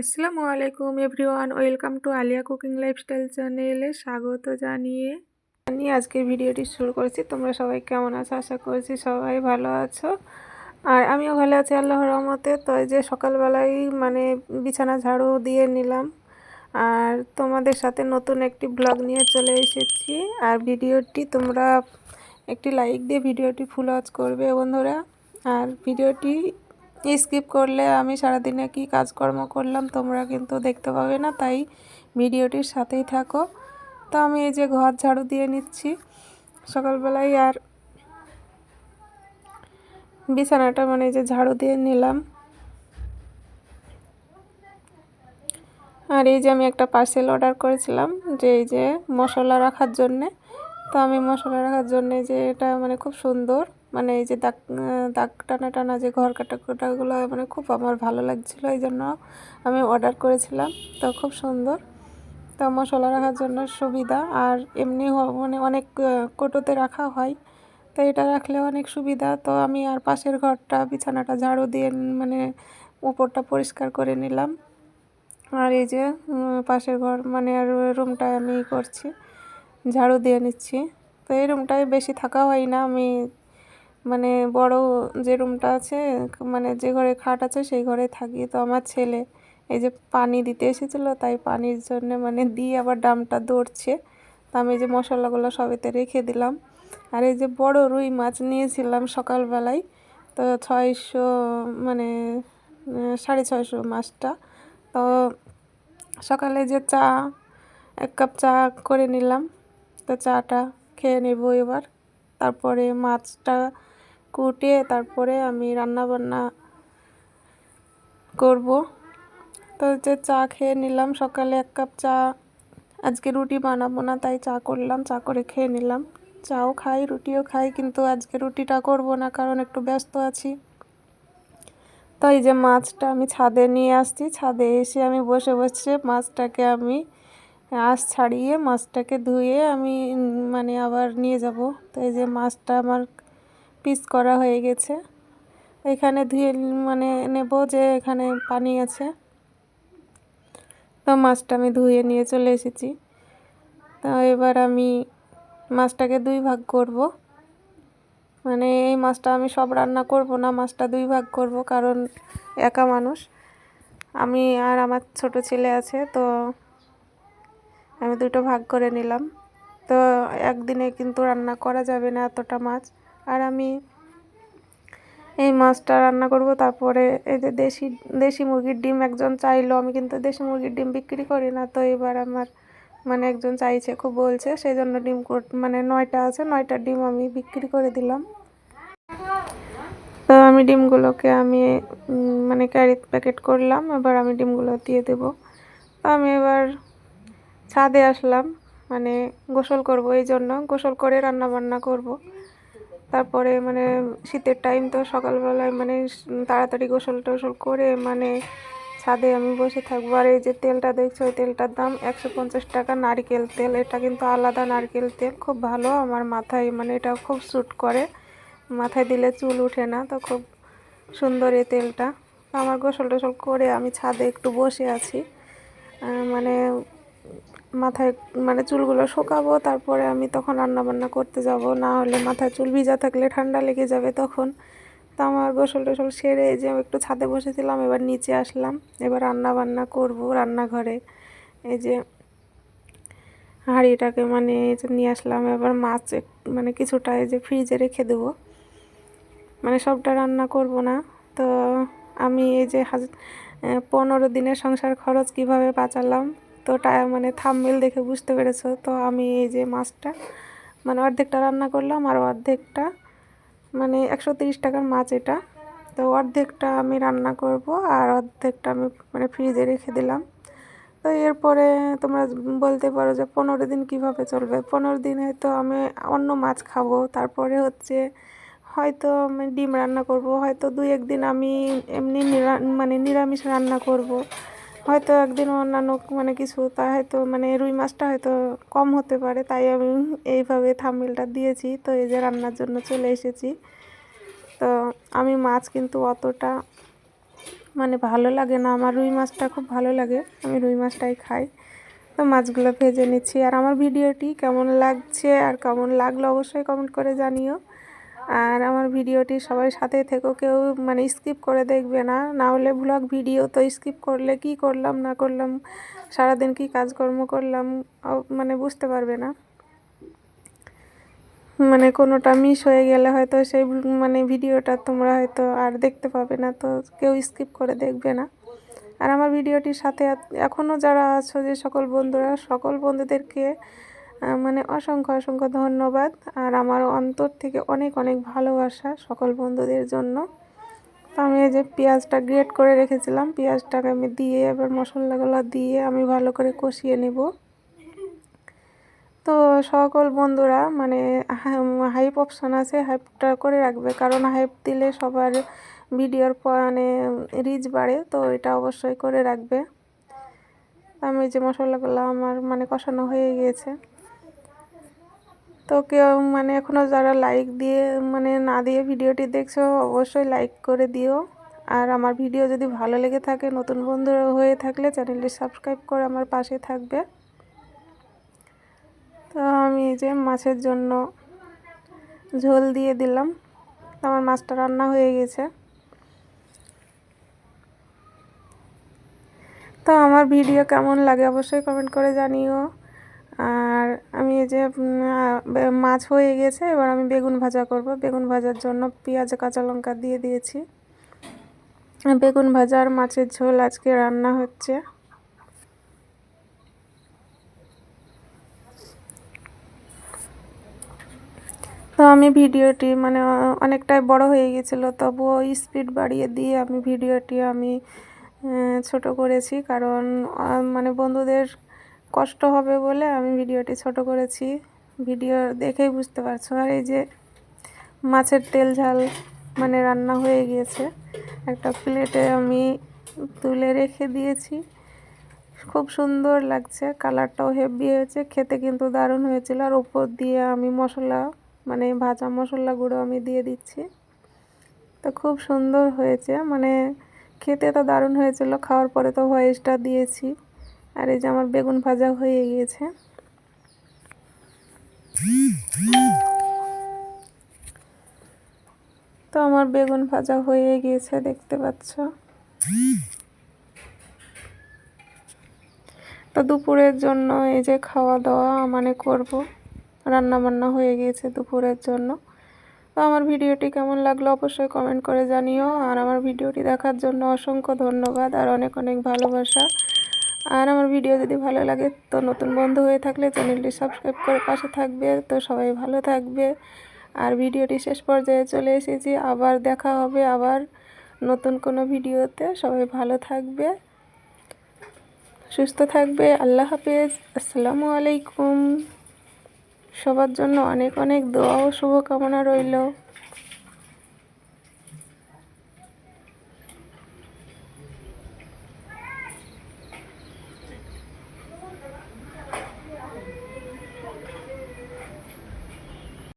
আসসালামু আলাইকুম everyone, welcome to Aliya cooking lifestyle চ্যানেলে স্বাগত জানিয়ে। আমি আজকের ভিডিওটি শুরু করেছি। তোমরা সবাই কেমন আছো? আশা করছি সবাই ভালো আছো। আর আমিও ভালো আছি, আল্লাহর রহমতে। তো যে সকালবেলায় মানে বিছানা ঝাড়ু দিয়ে নিলাম। আর তোমাদের সাথে নতুন একটি ব্লগ নিয়ে চলে এসেছি। আর ভিডিওটি তোমরা একটি লাইক দিয়ে ভিডিওটি ফুল ওয়াচ করবে বন্ধুরা। আর ভিডিওটি স্কিপ করলে আমি সারাদিনে কি কাজকর্ম করলাম তোমরা কিন্তু দেখতে পাবে না, তাই ভিডিওটির সাথেই থাকো। তো আমি এই যে ঘর ঝাড়ু দিয়ে নিচ্ছি। সকালবেলায় আর বিছানাটা মানে এই যে ঝাড়ু দিয়ে নিলাম। আর এই যে আমি একটা পার্সেল অর্ডার করেছিলাম যে এই যে মশলা রাখার জন্যে। তো আমি মশলা রাখার জন্যে যে এটা মানে খুব সুন্দর। মানে এই যে দাগ দাগ টানা টানা যে ঘর কাটা কাটাগুলো মানে খুব আমার ভালো লাগছিল, এই জন্য আমি অর্ডার করেছিলাম। তো খুব সুন্দর। তো মশলা রাখার জন্য সুবিধা। আর এমনি মানে অনেক কোটোতে রাখা হয়, তো এটা রাখলে অনেক সুবিধা। তো আমি আর পাশের ঘরটা, বিছানাটা, ঝাড়ু দিয়ে মানে উপরটা পরিষ্কার করে নিলাম। আর এই যে পাশের ঘর মানে আর রুমটায় আমি করছি, ঝাড়ু দিয়ে নিচ্ছি। তো এই রুমটায় বেশি থাকা হয় না। আমি মানে বড় যে রুমটা আছে মানে যে ঘরে খাট আছে সেই ঘরে থাকি। তো আমার ছেলে এই যে পানি দিতে এসেছিল, তাই পানির জন্য মানে দিয়ে আবার ডামটা দৌড়ছে তো আমি যে মশলাগুলো সবেতে রেখে দিলাম। আর এই যে বড় রুই মাছ নিয়েছিলাম সকালবেলায়, তো ছয়শো মানে সাড়ে ছয়শো মাছটা। তো সকালে যে চা, এক কাপ চা করে নিলাম। তো চাটা খেয়ে নেব এবার। তারপরে মাছটা কুটিয়ে তারপরে আমি রান্না বান্না করব। তো যে চা খেয়ে নিলাম, সকালে এক কাপ চা। আজকে রুটি বানাবো না, তাই চা করলাম, চা করে খেয়ে নিলাম। চাও খাই, রুটিও খাই, কিন্তু আজকে রুটিটা করব না, কারণ একটু ব্যস্ত আছি। তো এই যে মাছটা আমি ছাদে নিয়ে আসছি, ছাদে এসে আমি বসে বসে মাছটাকে আমি আঁশ ছাড়িয়ে, মাছটাকে ধুয়ে আমি মানে আবার নিয়ে যাব। তো এই যে মাছটা আমার পিস করা হয়ে গেছে। এখানে ধুয়ে মানে নেব যে এখানে পানি আছে। তো মাছটা আমি ধুয়ে নিয়ে চলে এসেছি। তো এবার আমি মাছটাকে দুই ভাগ করব। মানে এই মাছটা আমি সব রান্না করব না, মাছটা দুই ভাগ করব কারণ একা মানুষ। আমি আর আমার ছোট ছেলে আছে তো আমি দুটো ভাগ করে নিলাম। তো একদিনে কিন্তু রান্না করা যাবে না এতটা মাছ। আর আমি এই মাছটা রান্না করব। তারপরে এই যে দেশি দেশি মুরগির ডিম একজন চাইলো, আমি কিন্তু দেশি মুরগির ডিম বিক্রি করি না। তো এবার আমার মানে একজন চাইছে, খুব বলছে সেই জন্য ডিম মানে নয়টা আছে, নয়টা ডিম আমি বিক্রি করে দিলাম। তো আমি ডিমগুলোকে আমি মানে ক্যারি প্যাকেট করলাম, এবার আমি ডিমগুলো দিয়ে দেব। তো আমি এবার ছাদে আসলাম মানে গোসল করব, এই জন্য গোসল করে রান্না বান্না করব। তারপরে মানে শীতের টাইম তো সকালবেলায় মানে তাড়াতাড়ি গোসল টোসল করে মানে ছাদে আমি বসে থাকব। আর এই যে তেলটা দেখছ ওই তেলটার দাম একশো পঞ্চাশ টাকা নারকেল তেল। এটা কিন্তু আলাদা নারকেল তেল, খুব ভালো আমার মাথায় মানে এটা খুব স্যুট করে। মাথায় দিলে চুল উঠে না, তো খুব সুন্দর এই তেলটা। আমার গোসল টোসল করে আমি ছাদে একটু বসে আছি। মানে মাথায় মানে চুলগুলো শোকাবো, তারপরে আমি তখন রান্না বান্না করতে যাব। না হলে মাথায় চুল ভিজা থাকলে ঠান্ডা লেগে যাবে তখন। তো আমার গোসল টোসল সেরে যে একটু ছাদে বসেছিলাম, এবার নিচে আসলাম। এবার রান্না বান্না করব রান্নাঘরে। এই যে হাঁড়িটাকে মানে নিয়ে আসলাম, এবার মাছ মানে কিছুটা এই যে ফ্রিজে রেখে দেবো। মানে সবটা রান্না করব না। তো আমি এই যে পনেরো দিনের সংসার খরচ কীভাবে বাঁচালাম? তো মানে থামমেল দেখে বুঝতে পেরেছ। তো আমি এই যে মাছটা মানে অর্ধেকটা রান্না করলাম আর অর্ধেকটা মানে একশো তিরিশ টাকার মাছ এটা। তো অর্ধেকটা আমি রান্না করব আর অর্ধেকটা আমি মানে ফ্রিজে রেখে দিলাম। তো এরপরে তোমরা বলতে পারো যে পনেরো দিন কীভাবে চলবে। পনেরো দিন হয়তো আমি অন্য মাছ খাব, তারপরে হচ্ছে হয়তো আমি ডিম রান্না করব, হয়তো দুই একদিন আমি এমনি মানে নিরামিষ রান্না করব। হয়তো একদিন অন্যান্য মানে কিছু তা হয়তো মানে রুই মাছটা হয়তো কম হতে পারে, তাই আমি এইভাবে থামিলটা দিয়েছি। তো এই যে রান্নার জন্য চলে এসেছি। তো আমি মাছ কিন্তু অতটা মানে ভালো লাগে না, আমার রুই মাছটা খুব ভালো লাগে, আমি রুই মাছটাই খাই। তো মাছগুলো ভেজে নিচ্ছি। আর আমার ভিডিওটি কেমন লাগছে আর কেমন লাগল অবশ্যই কমেন্ট করে জানিও। আর আমার ভিডিওটি সবাই সাথে থেকেও কেউ মানে স্কিপ করে দেখবে না। না হলে ব্লগ ভিডিও তো স্কিপ করলে কি করলাম, না করলাম, সারাদিন কি কাজকর্ম করলাম মানে বুঝতে পারবে না। মানে কোনোটা মিস হয়ে গেলে হয়তো সেই মানে ভিডিওটা তোমরা হয়তো আর দেখতে পাবে না, তো কেউ স্কিপ করে দেখবে না। আর আমার ভিডিওটির সাথে এখনও যারা আছো, যে সকল বন্ধুরা, সকল বন্ধুদেরকে মানে অসংখ্য অসংখ্য ধন্যবাদ। আর আমার অন্তর থেকে অনেক অনেক ভালোবাসা সকল বন্ধুদের জন্য। তো আমি এই যে পেঁয়াজটা গ্রেট করে রেখেছিলাম, পেঁয়াজটাকে আমি দিয়ে, এবার মশলাগুলো দিয়ে আমি ভালো করে কষিয়ে নেব। তো সকল বন্ধুরা মানে হাইপ অপশান আছে হাইপটা করে রাখবে। কারণ হাইপ দিলে সবার ভিডিওর মানে রিচ বাড়ে, তো এটা অবশ্যই করে রাখবে। আমি যে মশলাগুলো আমার মানে কষানো হয়ে গিয়েছে। তো কেউ মানে এখনও যারা লাইক দিয়ে মানে না দিয়ে ভিডিওটি দেখছ, অবশ্যই লাইক করে দিও। আর আমার ভিডিও যদি ভালো লেগে থাকে, নতুন বন্ধু হয়ে থাকলে চ্যানেলটি সাবস্ক্রাইব করে আমার পাশে থাকবে। তো আমি এই যে মাছের জন্য ঝোল দিয়ে দিলাম। আমার মাছটা রান্না হয়ে গেছে। তো আমার ভিডিও কেমন লাগে অবশ্যই কমেন্ট করে জানিও। যে মাছ হয়ে গেছে, এবার আমি বেগুন ভাজা করব। বেগুন ভাজার জন্য পেঁয়াজ, কাঁচা লঙ্কা দিয়ে দিয়েছি। বেগুন ভাজা আর মাছের ঝোল আজকে রান্না হচ্ছে। তো আমি ভিডিওটি মানে অনেকটাই বড় হয়ে গেছিল, তবুও স্পিড বাড়িয়ে দিয়ে আমি ভিডিওটি আমি ছোট করেছি। কারণ মানে বন্ধুদের কষ্ট হবে বলে আমি ভিডিওটি ছোট করেছি। ভিডিও দেখেই বুঝতে পারছ। আর এই যে মাছের তেল ঝাল মানে রান্না হয়ে গিয়েছে। একটা প্লেটে আমি তুলে রেখে দিয়েছি। খুব সুন্দর লাগছে। কালারটাও হেভি হয়েছে। খেতে কিন্তু দারুণ হয়েছিল। আর ওপর দিয়ে আমি মশলা মানে ভাজা মশলা গুঁড়ো আমি দিয়ে দিচ্ছি। তো খুব সুন্দর হয়েছে। মানে খেতে তো দারুণ হয়েছিল। খাওয়ার পরে তো ভয়েসটা দিয়েছি। আর এই যে আমার বেগুন ভাজা হয়ে গিয়েছে। তো আমার বেগুন ভাজা হয়ে গিয়েছে, দেখতে পাচ্ছ? তো দুপুরের জন্য এই যে খাওয়া দাওয়া মানে করব। রান্না বান্না হয়ে গিয়েছে দুপুরের জন্য। তো আমার ভিডিওটি কেমন লাগল অবশ্যই কমেন্ট করে জানিও। আর আমার ভিডিওটি দেখার জন্য অসংখ্য ধন্যবাদ আর অনেক অনেক ভালোবাসা। আর আমার ভিডিও যদি ভালো লাগে তো নতুন বন্ধু হয়ে থাকলে চ্যানেলটি সাবস্ক্রাইব করে পাশে থাকবে। তো সবাই ভালো থাকবে। আর ভিডিওটি শেষ পর্যায়ে চলে এসেছি। আবার দেখা হবে আবার নতুন কোনো ভিডিওতে। সবাই ভালো থাকবে, সুস্থ থাকবে। আল্লাহ হাফেজ। আসসালামু আলাইকুম। সবার জন্য অনেক অনেক দোয়া ও শুভকামনা রইল।